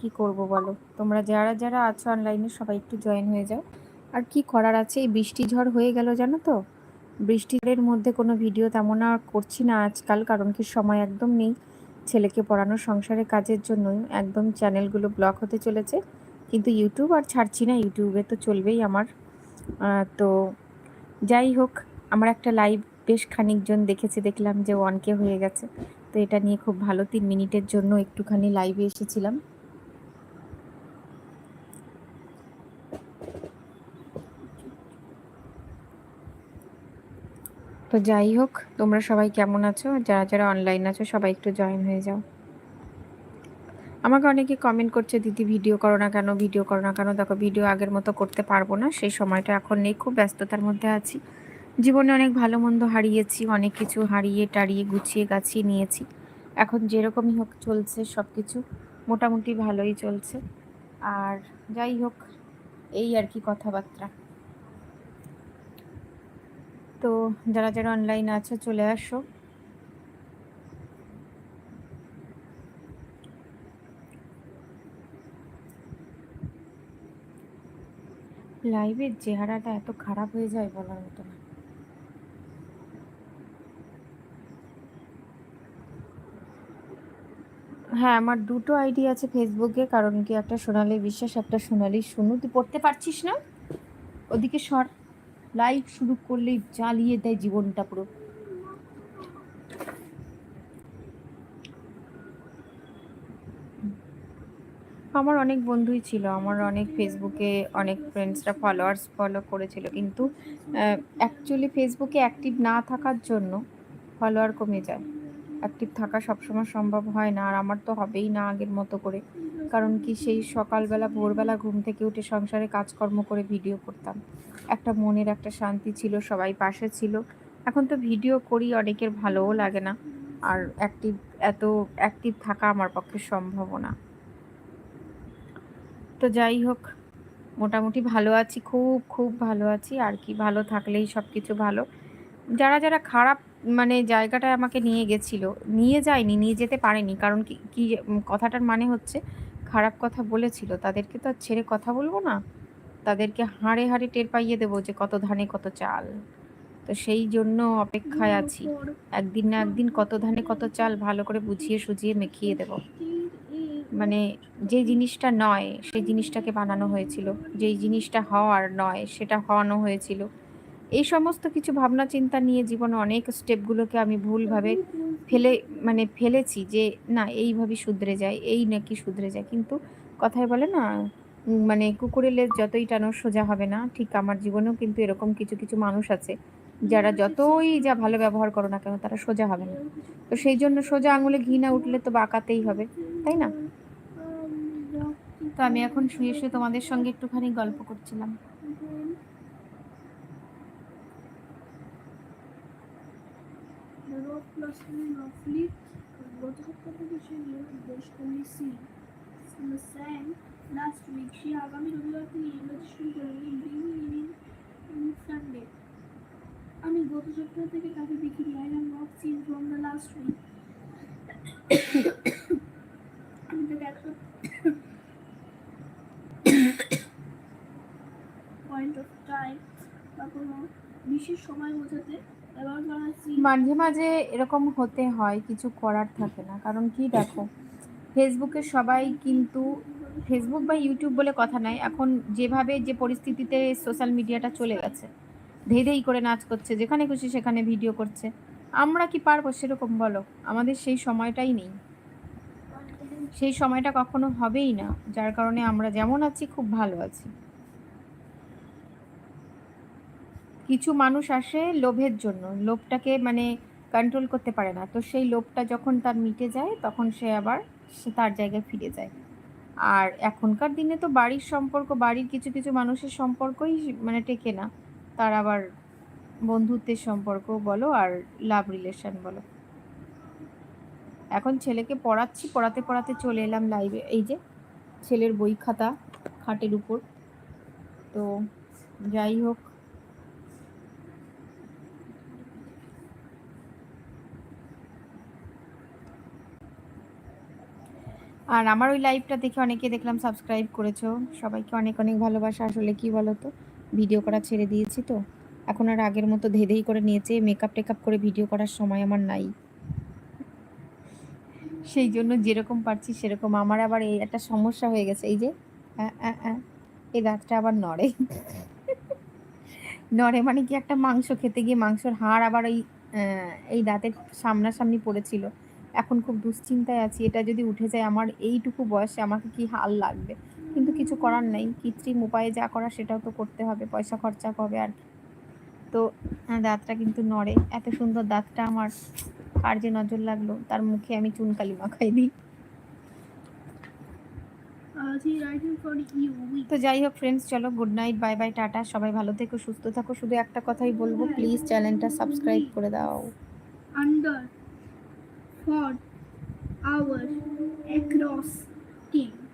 কি করব বলো? তোমরা যারা যারা আছো অনলাইনে সবাই একটু জয়েন হয়ে যাও। আর কি করার আছে? এই বৃষ্টি ঝড় হয়ে গেল জানো তো? বৃষ্টির মধ্যে কোনো ভিডিও তেমন আর করছি না আজকাল, কারণ কি সময় একদম নেই। ছেলেকে পড়ানো সংসারের কাজের জন্যই একদম চ্যানেলগুলো ব্লক হতে চলেছে। কিন্তু ইউটিউব আর ছাড়ছি না ইউটিউবে তো চলবেই আমার। তো যাই হোক, আমার একটা লাইভ বেশ খানিকজন দেখেছে, দেখলাম যে ওয়ানকে হয়ে গেছে। তো এটা নিয়ে খুব ভালো তিন মিনিটের জন্য একটুখানি লাইভে এসেছিলাম। তো যাই হোক, তোমরা সবাই কেমন আছো? যারা যারা অনলাইন আছো, সবাই একটু জয়েন হয়ে যাও। আমাকে অনেকে কমেন্ট করছে, দিদি ভিডিও করো না কেন? ভিডিও করো না কেন? দেখো ভিডিও আগের মতো করতে পারব না। সেই সময়টা এখন নেই, খুব ব্যস্ততার মধ্যে আছি। জীবনে অনেক ভালো মন্দ হারিয়েছি, অনেক কিছু হারিয়ে টারিয়ে গুছিয়ে গাছিয়ে নিয়েছি। এখন যেরকমই হোক চলছে সব কিছু মোটামুটি ভালোই চলছে। আর যাই হোক, এই আর কি কথাবার্তা। তো যারা যারা অনলাইন আছে, চলে আসো। লাইভের চেহারাটা এত খারাপ হয়ে যায় বলার মতো না। হ্যাঁ আমার দুটো আইডি আছে ফেসবুকে কারণ কি একটা সোনালি বিশ্বাস, একটা সোনালি শুনু তুই পড়তে পারছিস না? ওদিকে সর। লাইভ শুরু করলেই জ্বালিয়ে দেয় জীবনটা পুরো। আমার অনেক বন্ধুই ছিল, আমার অনেক ফেসবুকে অনেক ফ্রেন্ডসরা ফলোয়ার্স ফলো করেছিল, কিন্তু অ্যাকচুয়ালি ফেসবুকে অ্যাক্টিভ না থাকার জন্য ফলোয়ার কমে যায়। অ্যাক্টিভ থাকা সবসময় সম্ভব হয় না, আর আমার তো হবেই না আগের মতো করে। কারণ কি সেই সকালবেলা, ভোরবেলা ঘুম থেকে উঠে সংসারে কাজকর্ম করে ভিডিও করতাম। একটা মনের একটা শান্তি ছিল, সবাই পাশে ছিল। এখন তো ভিডিও করি, অনেকের ভালোও লাগে না। আর অ্যাক্টিভ এত অ্যাক্টিভ থাকা আমার পক্ষে সম্ভব না। তো যাই হোক, মোটামুটি ভালো আছি, খুব খুব ভালো আছি। আর কি, ভালো থাকলেই সব কিছু ভালো। যারা যারা খারাপ মানে জায়গাটায় আমাকে নিয়ে গেছিল, নিয়ে যায়নি, নিয়ে যেতে পারেনি। কারণ কি কথাটার মানে হচ্ছে খারাপ কথা বলেছিল তাদেরকে তো আর ছেড়ে কথা বলব না। তাদেরকে হাড়ে হাড়ে টের পাইয়ে দেবো যে কত ধানে কত চাল। তো সেই জন্য অপেক্ষায় আছি। একদিন না একদিন কত ধানে কত চাল ভালো করে বুঝিয়ে সুজিয়ে মেখিয়ে দেব। মানে যে জিনিসটা নয় সেই জিনিসটাকে বানানো হয়েছিল। যেই জিনিসটা হওয়ার নয় সেটা হওয়ানো হয়েছিল। এই সমস্ত কিছু ভাবনা চিন্তা নিয়ে জীবনে অনেক স্টেপগুলোকে আমি ভুলভাবে ফেলে মানে ফেলেছি যে, না, এইভাবে শুধরে যায়, এই নাকি শুধরে যায়। কিন্তু কথায় বলে না মানে কুকুরের লেজ যতই টানো সোজা হবে না। ঠিক আমার জীবনেও কিন্তু এরকম কিছু কিছু মানুষ আছে যারা যতই যা ভালো ব্যবহার করো না কেন, তারা সোজা হবে না। তো সেই জন্য সোজা আঙুলে ঘি না উঠলে তো বাঁকাতেই হবে, তাই না? তো আমি এখন শুয়ে শুয়ে তোমাদের সঙ্গে একটুখানি গল্প করছিলাম। Roughly only see in the sand last week সে আগামী রবিবার থেকে ইংরেজি শুরু করবে বিগিনিং ইন সানডে আমি গত সপ্তাহ থেকে তাকে দেখিনি I have not seen from the last week আমি তাকে একটা পয়েন্ট অফ টাইম বা কোনো বিশেষ সময় বোঝাতে মাঝে মাঝে এরকম হতে হয়, কিছু করার থাকে না। কারণ কি দেখো ফেসবুকে সবাই কিন্তু ফেসবুক বা ইউটিউব বলে কথা নাই। এখন যেভাবে যে পরিস্থিতিতে সোশ্যাল মিডিয়াটা চলে গেছে, ধেই ধেই করে নাচ করছে, যেখানে খুশি সেখানে ভিডিও করছে। আমরা কি পারব সেরকম বলো? আমাদের সেই সময়টাই নেই। সেই সময়টা কখনো হবেই না, যার কারণে আমরা যেমন আছি, খুব ভালো আছি। কিছু মানুষ আসে লোভের জন্য, লোভটাকে মানে কন্ট্রোল করতে পারে না। তো সেই লোভটা যখন তার মিটে যায়, তখন সে আবার সে তার জায়গায় ফিরে যায়। আর এখনকার দিনে তো বাড়ির সম্পর্ক, বাড়ির কিছু কিছু মানুষের সম্পর্কই মানে টেকে না। তার আবার বন্ধুত্বের সম্পর্ক বলো আর লাভ রিলেশন বলো। এখন ছেলেকে পড়াচ্ছি, পড়াতে পড়াতে চলে এলাম লাইভে এই যে, ছেলের বই খাতা খাটের উপর। তো যাই হোক আর আমার ওই লাইভটা দেখে অনেকে দেখলাম সাবস্ক্রাইব করেছ। সবাইকে অনেক অনেক ভালোবাসা। আসলে কি বলো তো ভিডিও করা ছেড়ে দিয়েছি তো। এখন আর আগের মতো ধেধেই করে নিয়েছে। মেকআপ টেকআপ করে ভিডিও করার সময় আমার নাই। সেই জন্য যেরকম পারছি সেরকম। আমার আবার এই একটা সমস্যা হয়ে গেছে। এই যে এই দাঁতটা আবার নড়ে। নড়ে মানে কি একটা মাংস খেতে গিয়ে মাংসর হাড় আবার ওই এই দাঁতের সামনাসামনি পড়েছিল। এখন খুব দুশ্চিন্তায় আছি এটা যদি উঠে যায় আমার এইটুকু বয়সে আমাকে কি হাল লাগবে? কিন্তু কিছু করার নেই কৃত্রিম উপায়ে যা করা সেটাও তো করতে হবে পয়সা খরচা হবে আর? তো আহ, দাঁতটা কিন্তু নড়ে এত সুন্দর দাঁতটা আমার কার যে নজর লাগল তার মুখে আমি চুনকালি মাখাই দিই। তো যাই হোক ফ্রেন্ডস চলো good night bye bye tata সবাই ভালো থেকো সুস্থ থাকো শুধু একটা কথাই বলব প্লিজ চ্যানেলটা সাবস্ক্রাইব করে দাও। Under, for hours across team.